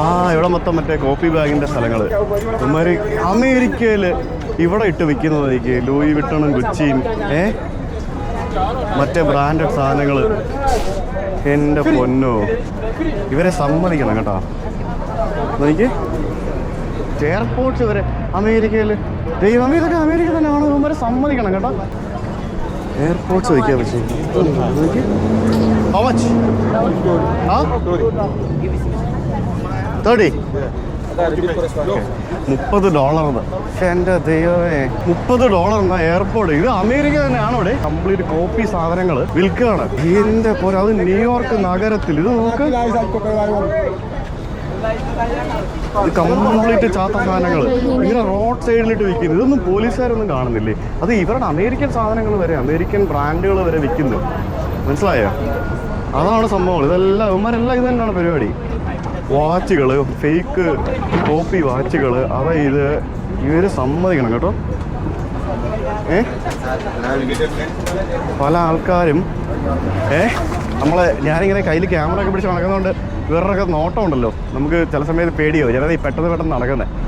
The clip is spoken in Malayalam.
ആ ഇവിടെ മൊത്തം മറ്റേ കോപ്പി ബാഗിന്റെ സ്ഥലങ്ങൾ ഇവന്മാര് അമേരിക്കയിൽ ഇവിടെ ഇട്ട് വിൽക്കുന്നതായിരിക്കും ലൂയി വിട്ടണും ഗുച്ചിയും ഏ? മറ്റേ ബ്രാൻഡഡ് സാധനങ്ങൾ എന്റെ പൊന്നോ. ഇവരെ സമ്മതിക്കണം കേട്ടോ. എനിക്ക് എയർപോർട്ട് വരെ അമേരിക്കയിൽ ദൈവമേ ഇതൊക്കെ അമേരിക്ക തന്നെയാണ്? ഇവന്മാരെ സമ്മതിക്കണം കേട്ടോ. എയർപോർട്ട്സ് വയ്ക്കാൻ പക്ഷേ. ഹൗ മച്ച് ആ? തേർട്ടി മുപ്പത് ഡോളർ എന്റെ ദൈവമേ. മുപ്പത് ഡോളർ എന്നാ എയർപോർട്ട്. ഇത് അമേരിക്ക തന്നെയാണ് ഇവിടെ. കംപ്ലീറ്റ് കോപ്പി സാധനങ്ങൾ വിൽക്കുകയാണ്. എന്റെ പോലെ അത് ന്യൂയോർക്ക് നഗരത്തിൽ. ഇത് നോക്ക്. ഇത് കംപ്ലീറ്റ് ചാത്ത സാധനങ്ങൾ ഇങ്ങനെ റോഡ് സൈഡിലിട്ട് വിൽക്കുന്നു ഇതൊന്നും പോലീസുകാരൊന്നും കാണുന്നില്ലേ? അത് ഇവരുടെ അമേരിക്കൻ സാധനങ്ങൾ വരെ അമേരിക്കൻ ബ്രാൻഡുകൾ വരെ വിൽക്കുന്നു. മനസ്സിലായോ? അതാണ് സംഭവം. ഇതെല്ലാം ഇവന്മാരെല്ലാം ഇത് തന്നെയാണ് പരിപാടി. വാച്ചുകൾ ഫേക്ക് കോപ്പി വാച്ചുകൾ അവ ഇത് ഇവർ സമ്മതിക്കണം കേട്ടോ. ഏ? പല ആൾക്കാരും ഏ? നമ്മളെ ഞാനിങ്ങനെ കയ്യിൽ ക്യാമറ ഒക്കെ പിടിച്ച് നടക്കുന്നതുകൊണ്ട് ഇവരുടെയൊക്കെ നോട്ടം ഉണ്ടല്ലോ. നമുക്ക് ചില സമയത്ത് പേടിയോ ചിലത് പെട്ടെന്ന് പെട്ടെന്ന് നടക്കുന്നത്